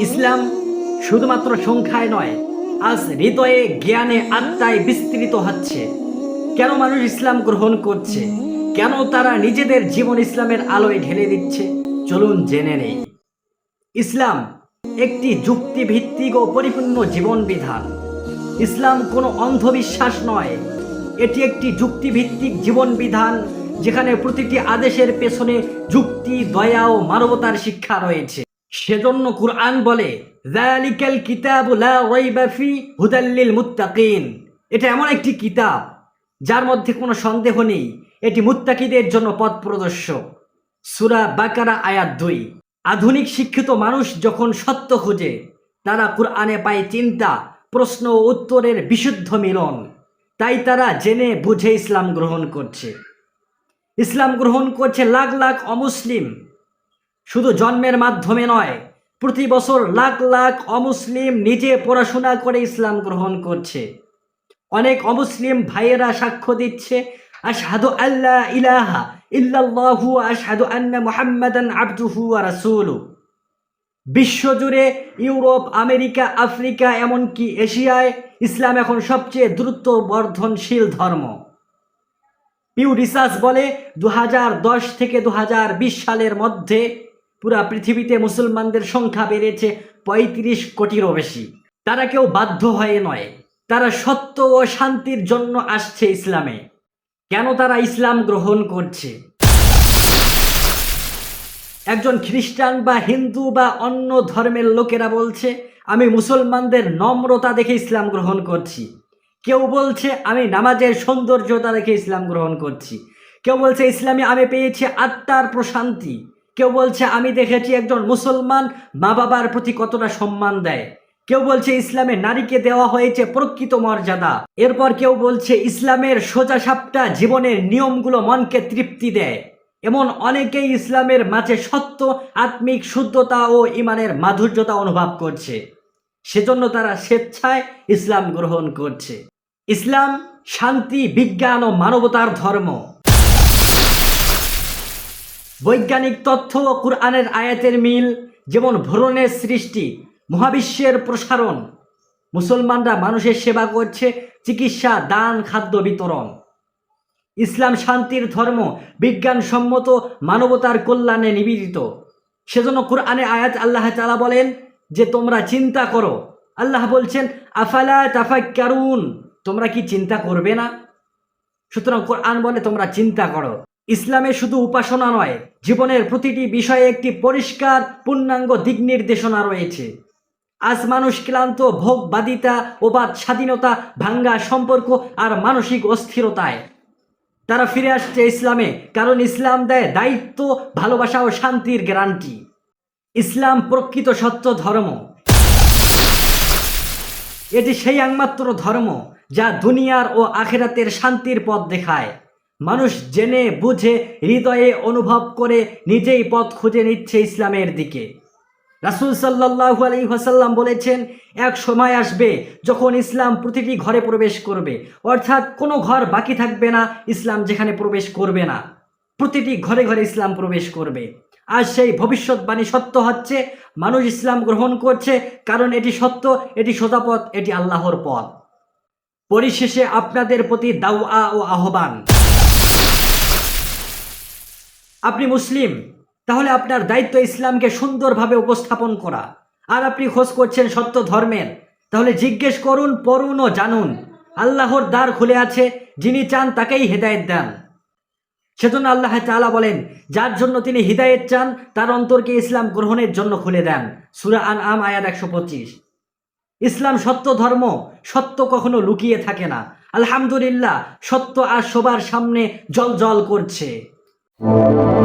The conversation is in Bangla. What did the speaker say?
ইসলাম শুধুমাত্র সংখ্যায় নয়, আজ হৃদয়ে জ্ঞানে আত্মায় বিস্তৃত হচ্ছে। কেন মানুষ ইসলাম গ্রহণ করছে? কেন তারা নিজেদের জীবন ইসলামের আলোয় ঢেলে দিচ্ছে? চলুন জেনে নেই। ইসলাম একটি যুক্তিভিত্তিক ও পরিপূর্ণ জীবন বিধান ইসলাম কোনো অন্ধবিশ্বাস নয়। এটি একটি যুক্তিভিত্তিক জীবন বিধান যেখানে প্রতিটি আদেশের পেছনে যুক্তি, দয়া ও মানবতার শিক্ষা রয়েছে। সেজন্য কুরআন বলে, যালিকাল কিতাবু লা রাইবা হুদাল্লিল মুত্তাকিন। এটা এমন একটি কিতাব, যার মধ্যে কোনো সন্দেহ নেই, এটি মুত্তাকিদের জন্য পথ প্রদর্শক। সুরা বাকারা আয়াত দুই। আধুনিক শিক্ষিত মানুষ যখন সত্য খুঁজে, তারা কুরআনে পায় চিন্তা, প্রশ্ন ও উত্তরের বিশুদ্ধ মিলন। তাই তারা জেনে বুঝে ইসলাম গ্রহণ করছে। ইসলাম গ্রহণ করছে লাখ লাখ অমুসলিম। শুধু জন্মের মাধ্যমে নয়, প্রতি বছর লাখ লাখ অমুসলিম নিজে পড়াশোনা করে ইসলাম গ্রহণ করছে। অনেক অমুসলিম ভাইয়েরা সাক্ষ্য দিচ্ছে, আশহাদু আল্লাহ ইলাহা ইল্লাল্লাহু আশহাদু আন্না মুহাম্মাদান আবদুহু ওয়া রাসূলু বিশ্বজুড়ে ইউরোপ, আমেরিকা, আফ্রিকা, এমনকি এশিয়ায় ইসলাম এখন সবচেয়ে দ্রুত বর্ধনশীল ধর্ম। পিউ রিসার্চ বলে দু হাজার দশ থেকে দু হাজার বিশ সালের মধ্যে পুরা পৃথিবীতে মুসলমানদের সংখ্যা বেড়েছে পঁয়ত্রিশ কোটিরও বেশি। তারা কেউ বাধ্য হয়ে নয়। তারা সত্য ও শান্তির জন্য আসছে ইসলামে। কেন তারা ইসলাম গ্রহণ করছে? একজন খ্রিস্টান বা হিন্দু বা অন্য ধর্মের লোকেরা বলছে, আমি মুসলমানদের নম্রতা দেখে ইসলাম গ্রহণ করছি। কেউ বলছে, আমি নামাজের সৌন্দর্যতা দেখে ইসলাম গ্রহণ করছি। কেউ বলছে, ইসলামে আমি পেয়েছি আত্মার প্রশান্তি। কেউ বলছে, আমি দেখেছি একজন মুসলমান মা বাবার প্রতি কতটা সম্মান দেয়। কেউ বলছে, ইসলামে নারীকে দেওয়া হয়েছে প্রকৃত মর্যাদা। এরপর কেউ বলছে, ইসলামের সোজা সাপটা জীবনের নিয়মগুলো মনকে তৃপ্তি দেয়। এমন অনেকেই ইসলামের মাঝে সত্য, আত্মিক শুদ্ধতা ও ইমানের মাধুর্যতা অনুভব করছে। সেজন্য তারা স্বেচ্ছায় ইসলাম গ্রহণ করছে। ইসলাম শান্তি, বিজ্ঞান ও মানবতার ধর্ম। বৈজ্ঞানিক তথ্য ও কুরআনের আয়াতের মিল, যেমন ভ্রূণের সৃষ্টি, মহাবিশ্বের প্রসারণ। মুসলমানরা মানুষের সেবা করছে, চিকিৎসা, দান, খাদ্য বিতরণ। ইসলাম শান্তির ধর্ম বিজ্ঞানসম্মত, মানবতার কল্যাণে নিবেদিত। সেজন্য কোরআনে আয়াত আল্লাহ তালা বলেন যে, তোমরা চিন্তা করো। আল্লাহ বলছেন, আফালা তাফাক্কারুন? তোমরা কি চিন্তা করবে না? সুতরাং কোরআন বলে, তোমরা চিন্তা করো। ইসলামে শুধু উপাসনা নয়, জীবনের প্রতিটি বিষয়ে একটি পরিষ্কার পূর্ণাঙ্গ দিক নির্দেশনা রয়েছে। আজ মানুষ ক্লান্ত, ভোগবাদিতা ওবাদ স্বাধীনতা, ভাঙ্গা সম্পর্ক আর মানসিক অস্থিরতায়। তারা ফিরে আসছে ইসলামে, কারণ ইসলাম দেয় দায়িত্ব, ভালোবাসা ও শান্তির গ্যারান্টি। ইসলাম প্রকৃত সত্য ধর্ম। এটি সেই একমাত্র ধর্ম যা দুনিয়ার ও আখেরাতের শান্তির পথ দেখায়। মানুষ জেনে, বুঝে, হৃদয়ে অনুভব করে নিজেই পথ খুঁজে নিচ্ছে ইসলামের দিকে। রাসুল সাল্লাহু আলী হাসাল্লাম বলেছেন, এক সময় আসবে যখন ইসলাম প্রতিটি ঘরে প্রবেশ করবে। অর্থাৎ কোনো ঘর বাকি থাকবে না, ইসলাম যেখানে প্রবেশ করবে না। প্রতিটি ঘরে ঘরে ইসলাম প্রবেশ করবে। আর সেই ভবিষ্যৎবাণী সত্য হচ্ছে, মানুষ ইসলাম গ্রহণ করছে কারণ এটি সত্য, এটি সোজাপথ, এটি আল্লাহর পথ। পরিশেষে আপনাদের প্রতি দাওয়া ও আহ্বান। আপনি মুসলিম, তাহলে আপনার দায়িত্ব ইসলামকে সুন্দরভাবে উপস্থাপন করা। আর আপনি খোঁজ করছেন সত্য ধর্মের, তাহলে জিজ্ঞেস করুন, পড়ুন ও জানুন। আল্লাহর দ্বার খুলে আছে, যিনি চান তাকেই হেদায়েত দেন। সেজন্য আল্লাহ তালা বলেন, যার জন্য তিনি হিদায়েত চান, তার অন্তরকে ইসলাম গ্রহণের জন্য খুলে দেন। সুরা আন আম আয়াত একশো পঁচিশ। ইসলাম সত্য ধর্ম, সত্য কখনো লুকিয়ে থাকে না। আলহামদুলিল্লাহ, সত্য আর সবার সামনে জল জল করছে। Música